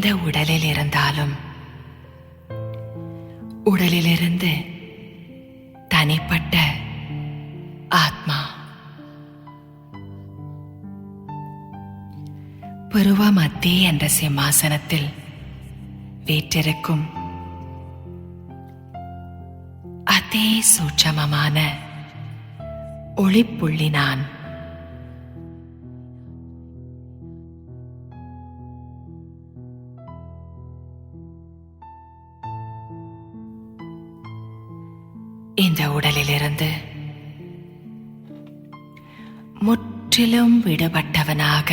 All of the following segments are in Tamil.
எந்த உடலில் இருந்தாலும் உடலிலிருந்து தனிப்பட்ட ஆத்மா. புருவ மத்தி என்ற சிம்மாசனத்தில் வீற்றிருக்கும் அதே சூட்சமமான ஒளிப்புள்ளி நான் முற்றிலும் விடுபட்டவனாக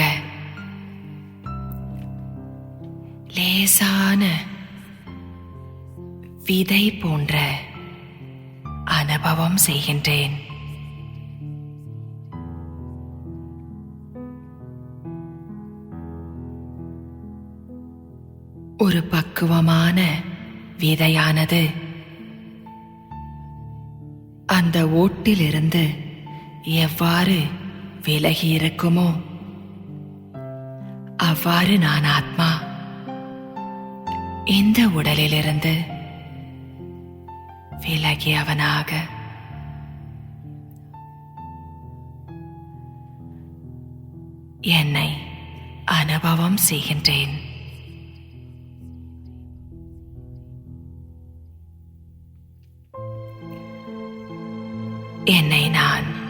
லேசான விதை போன்ற அனுபவம் செய்கின்றேன். ஒரு பக்குவமான விதையானது அந்த ஓட்டிலிருந்து எவ்வாறு விலகி இருக்குமோ அவ்வாறு நான் ஆத்மா இந்த உடலிலிருந்து விலகியவனாக. என்னை அனுபவம் செய்கின்றேன். என்னை நான்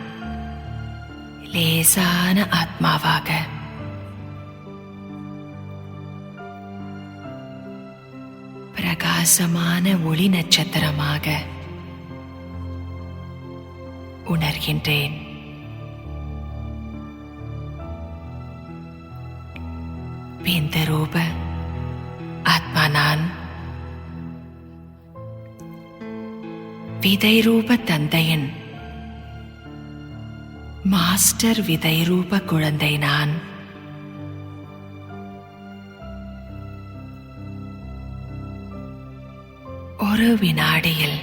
லேசான ஆத்மாவாக. பிரகாசமான ஒளி நட்சத்திரமாக உணர்கின்றேன். பிந்தரூப ஆத்மா நான். விதை ரூப தந்தையின் மாஸ்டர் விதைரூப குழந்தை நான். ஒரு வினாடியில்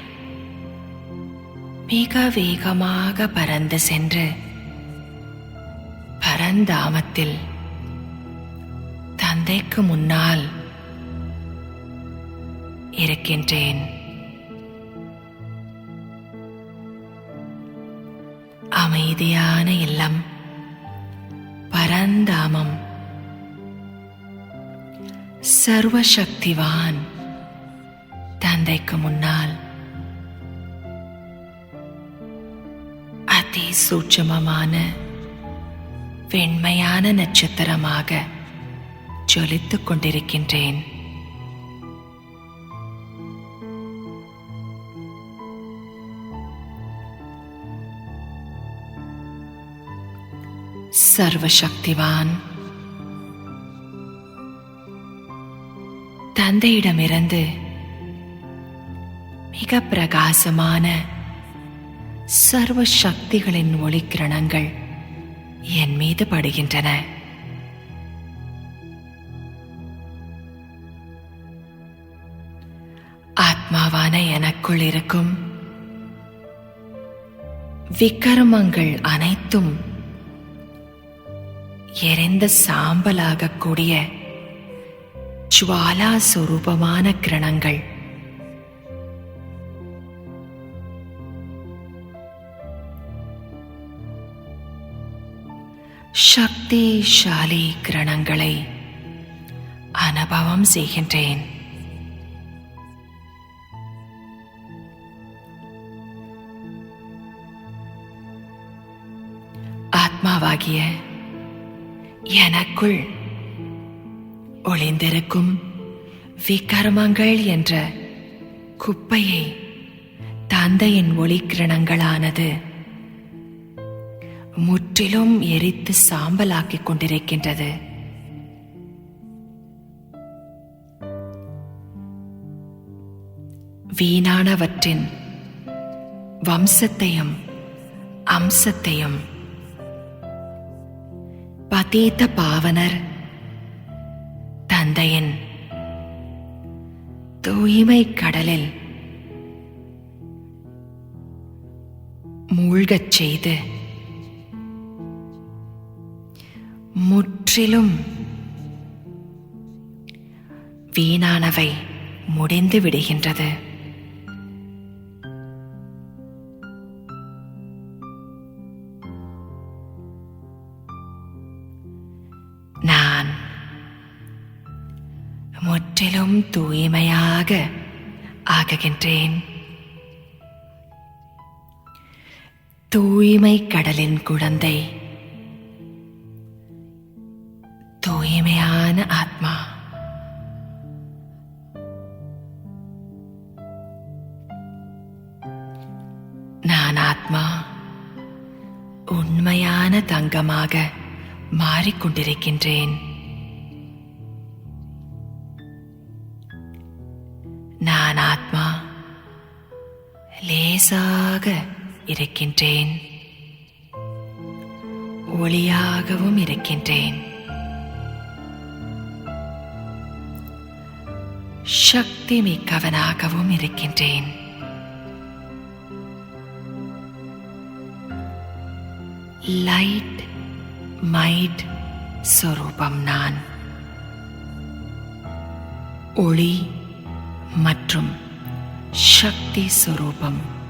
மிக வேகமாக பறந்து சென்று பரந்தாமத்தில் தந்தைக்கு முன்னால் இருக்கின்றேன். அமைதியான இல்லம். பரந்தாமம். சர்வசக்திவான். தந்தைக்கு முன்னால். அதி சூட்சமமான வெண்மையான நட்சத்திரமாக ஜொலித்துக் கொண்டிருக்கின்றேன். சர்வசக்திவான். தந்தையிடமிருந்து மிக பிரகாசமான சர்வ சக்திகளின் ஒளிக்கிரணங்கள் என் மீது படுகின்றன. ஆத்மாவான எனக்குள் இருக்கும் விக்கிரமங்கள் அனைத்தும் எரிந்த சாம்பலாகக்கூடிய ஜுவாலா சுரூபமான கிரணங்கள். சக்திசாலி கிரணங்களை அனுபவம் செய்கின்றேன். ஆத்மாவாகிய எனக்குள் ஒளிந்திருக்கும் விகர்மங்கள் என்ற குப்பையை தந்தையின் ஒளிக்கிரணங்களானது முற்றிலும் எரித்து சாம்பலாக்கிக் கொண்டிருக்கின்றது. வீணானவற்றின் வம்சத்தையும் அம்சத்தையும் பதீத்த பாவனர். தந்தையின் தூய்மை கடலில் மூழ்கச் செய்து முற்றிலும் வீணானவை முடிந்து விடுகின்றது. முற்றிலும் தூய்மையாக ஆகுகின்றேன். தூய்மை கடலின் குழந்தை. தூய்மையான ஆத்மா. நான் ஆத்மா. உண்மையான தங்கமாக மாறிக்கொண்டிருக்கின்றேன். லேசாக இருக்கின்றேன். ஒளியாகவும் இருக்கின்றேன். சக்தி மிக்கவனாகவும் இருக்கின்றேன். லைட் மைட் சொரூபம் நான். ஒளி மற்றும் சக்தி சொரூபம்.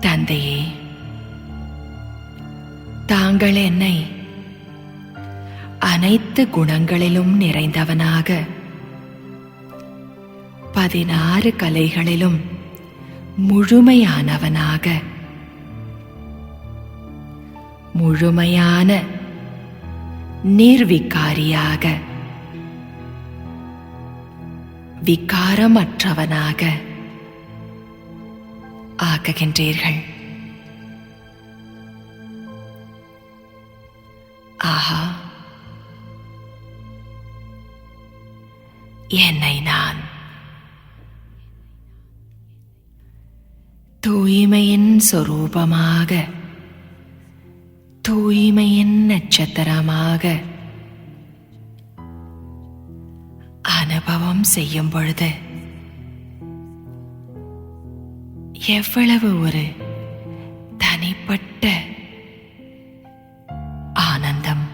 தந்தையே தாங்கள் என்னை அனைத்து குணங்களிலும் நிறைந்தவனாக பதினாறு கலைகளிலும் முழுமையானவனாக முழுமையான நிர்விகாரியாக விகாரமற்றவனாக ஆக்குகின்றீர்கள் ஆஹா. என்னை நான். தூய்மையின் சொரூபமாக. தூய்மையின் நட்சத்திரமாக. அனுபவம் செய்யும் பொழுது எவ்வளவு ஒரு தனிப்பட்ட ஆனந்தம்.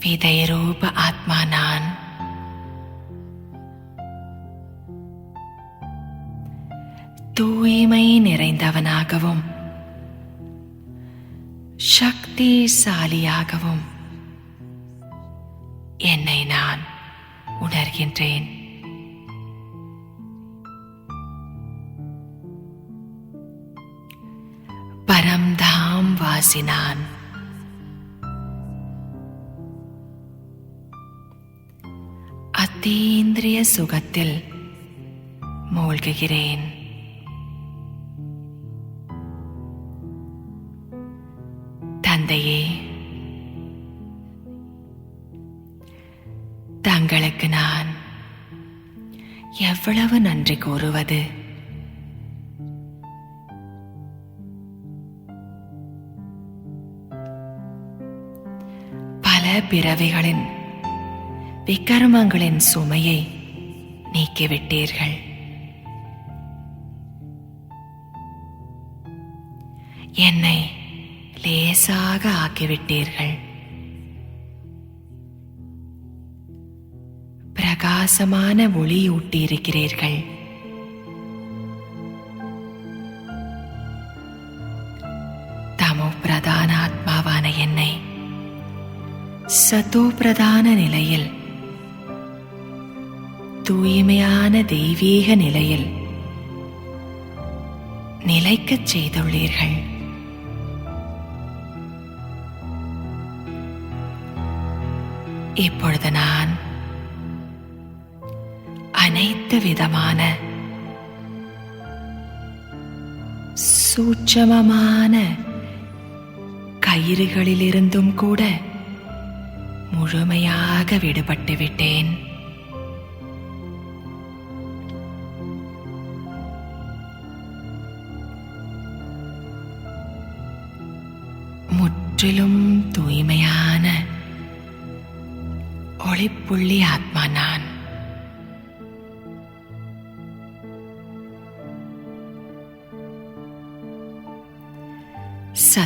விதயரூப ஆத்மா நான். தூய்மை நிறைந்தவனாகவும் சக்திசாலியாகவும். என்னை நான் உணர்கின்றேன். பரம்தாம் வாசினான். அத்தீந்திரிய சுகத்தில் மூழ்குகிறேன். தந்தையே எவ்வளவு நன்றி கூறுவது? பல பிறவிகளின் விக்கிரமங்களின் சுமையை நீக்கிவிட்டீர்கள். என்னை லேசாக ஆக்கிவிட்டீர்கள். பிரகாசமான ஒளியூட்டியிருக்கிறீர்கள். தமோ பிரதான ஆத்மாவான என்னை சத்தோ பிரதான நிலையில் தூய்மையான தெய்வீக நிலையில் நிலைக்கச் செய்துள்ளீர்கள். இப்பொழுது நான் அனைத்து விதமான சூட்சமமான கயிறுகளிலிருந்தும் கூட முழுமையாக விடுபட்டு விட்டேன். முற்றிலும் தூய்மையான ஒளிப்புள்ளி ஆத்மா நான்.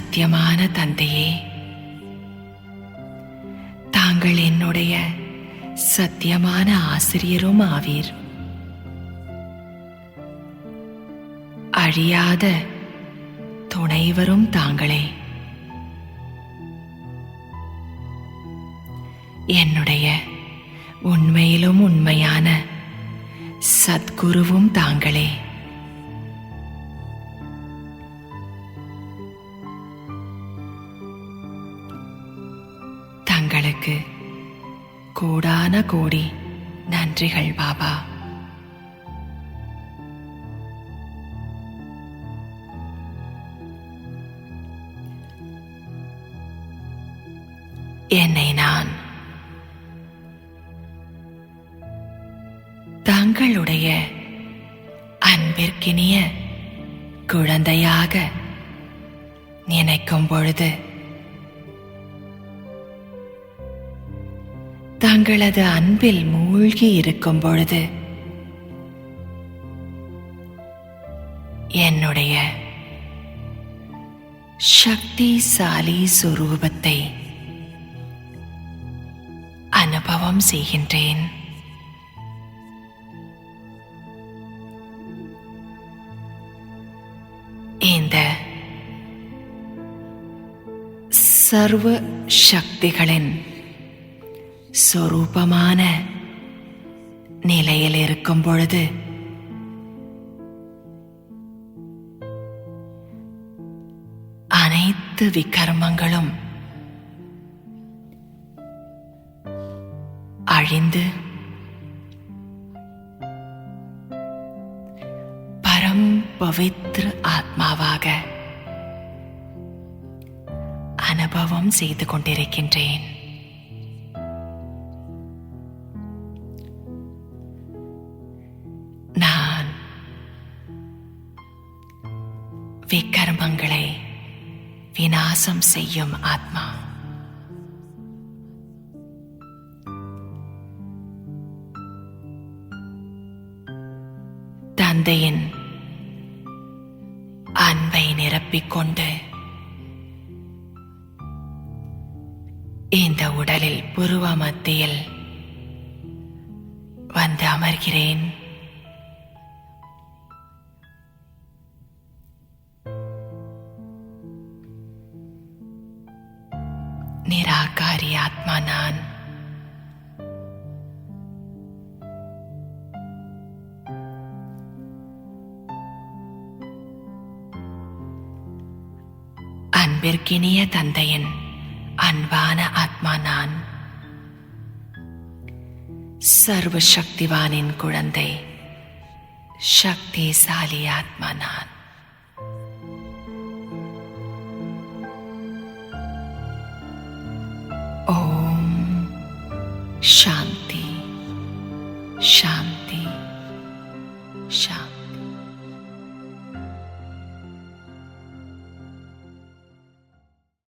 சத்தியமான தந்தையே தாங்கள் என்னுடைய சத்தியமான ஆசிரியரும் ஆவீர். அழியாத துணைவரும் தாங்களே. என்னுடைய உண்மையிலும் உண்மையான சத்குருவும் தாங்களே. உங்களுக்கு கோடான கோடி நன்றிகள் பாபா. என்னை நான் தங்களுடைய அன்பிற்கினிய குழந்தையாக நினைக்கும் பொழுது தங்களது அன்பில் மூழ்கி இருக்கும் பொழுது என்னுடைய சக்திசாலி சுரூபத்தை அனுபவம் செய்கின்றேன். இந்த சர்வ சக்திகளின் சொரூபமான நிலையில் இருக்கும் பொழுது அனைத்து விகர்மங்களும் அழிந்து பரம் பவித்ர ஆத்மாவாக அனுபவம் செய்து கொண்டிருக்கின்றேன். உங்களை விநாசம் செய்யும் ஆத்மா. தந்தையின் அன்பை நிரப்பிக்கொண்டு இந்த உடலில் புருவ மத்தியில் வந்து அமர்கிறேன். நிராகாரி ஆத்மா நான் அன்பிற்கினிய தந்தையின் அன்பான ஆத்மா நான். சர்வ சக்திவானின் குழந்தை சக்திசாலி ஆத்மா நான்.